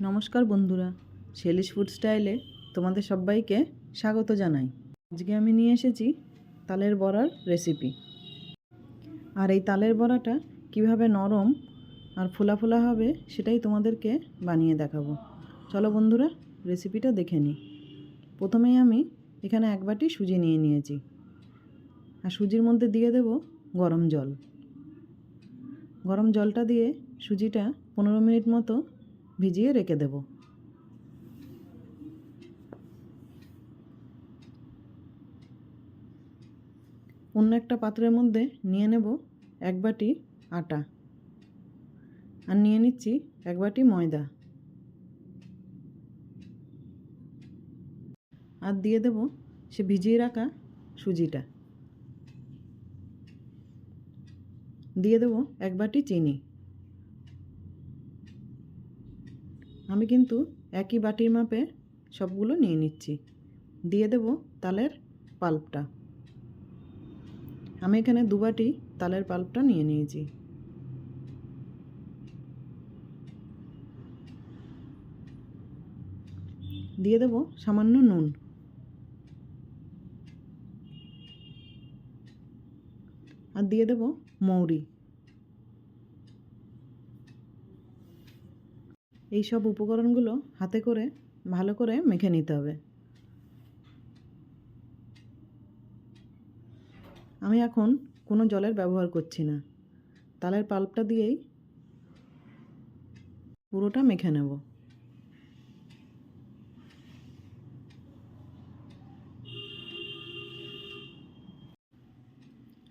নমস্কার বন্ধুরা শেলিশ ফুড স্টাইলে তোমাদের সবাইকে স্বাগত জানাই। আজকে আমি নিয়ে এসেছি তালের বড়ার রেসিপি আর এই তালের বড়াটা কীভাবে নরম আর ফোলা ফোলা হবে সেটাই তোমাদেরকে বানিয়ে দেখাবো। চলো বন্ধুরা রেসিপিটা দেখে নিই। প্রথমেই আমি এখানে এক বাটি সুজি নিয়ে নিয়েছি। আর সুজির মধ্যে দিয়ে দেব গরম জল। গরম জলটা দিয়ে সুজিটা পনেরো মিনিট মতো ভিজিয়ে রেখে দেব। অন্য একটা পাত্রের মধ্যে নিয়ে নেব এক বাটি আটা। আর নিয়ে নিচ্ছি এক বাটি ময়দা। আর দিয়ে দেব সে ভিজিয়ে রাখা সুজিটা। দিয়ে দেব এক বাটি চিনি। আমি কিন্তু একই বাটির মাপে সবগুলো নিয়ে নিচ্ছি। দিয়ে দেব তালের পাল্পটা। আমি এখানে দু বাটি তালের পাল্পটা নিয়ে নিয়েছি। দিয়ে দেব সামান্য নুন। আর দিয়ে দেব মৌরি। এই সব উপকরণগুলো হাতে করে ভালো করে মেখে নিতে হবে। আমি এখন কোনো জলের ব্যবহার করছি না। তালের পাল্পটা দিয়েই পুরোটা মেখে নেব।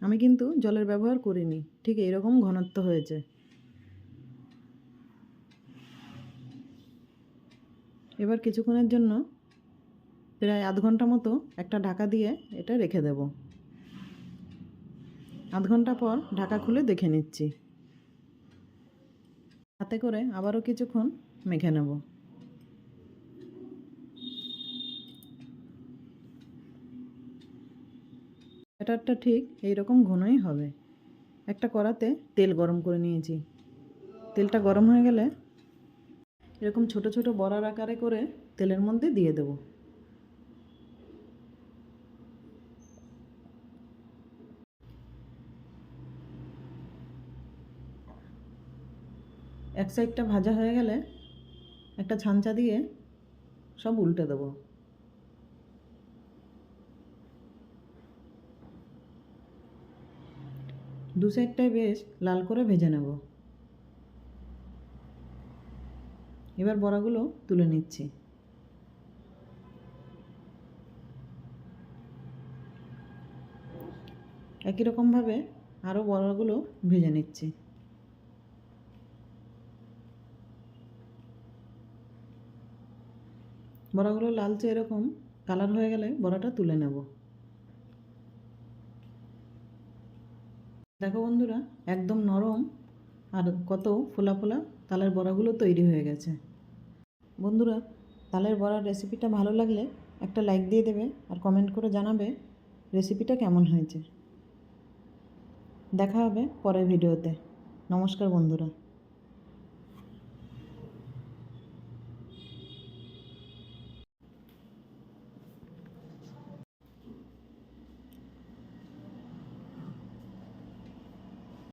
আমি কিন্তু জলের ব্যবহার করিনি, ঠিক এইরকম ঘনত্ব হয়েছে। এবার কিছুক্ষণের জন্য প্রায় আধ ঘণ্টা মতো একটা ঢাকা দিয়ে এটা রেখে দেব। আধ ঘণ্টা পর ঢাকা খুলে দেখে নিচ্ছি। হাতে করে আবারও কিছুক্ষণ মেখে নেব। ব্যাটারটা ঠিক এই রকম ঘনই হবে। একটা কড়াতে তেল গরম করে নিয়েছি। তেলটা গরম হয়ে গেলে এরকম ছোট ছোট বড়ার আকারে করে তেলের মধ্যে দিয়ে দেব। এক সাইডটা ভাজা হয়ে গেলে একটা ছাঞ্চা দিয়ে সব উল্টে দেবো। দু সাইডটাই বেশ লাল করে ভেজে নেব। এবার বড়াগুলো তুলে নিচ্ছি। একই রকমভাবে আরও বড়াগুলো ভেজে নিচ্ছি। বড়াগুলো লালচে এরকম কালার হয়ে গেলে বড়াটা তুলে নেব। দেখো বন্ধুরা, একদম নরম আর কত ফোলা ফোলা তালের বড়াগুলো তৈরি হয়ে গেছে। বন্ধুরা, তালের বড়ার রেসিপিটা ভালো লাগলে একটা লাইক দিয়ে দেবে আর কমেন্ট করে জানাবে রেসিপিটা কেমন হয়েছে। দেখা হবে পরের ভিডিওতে নমস্কার বন্ধুরা।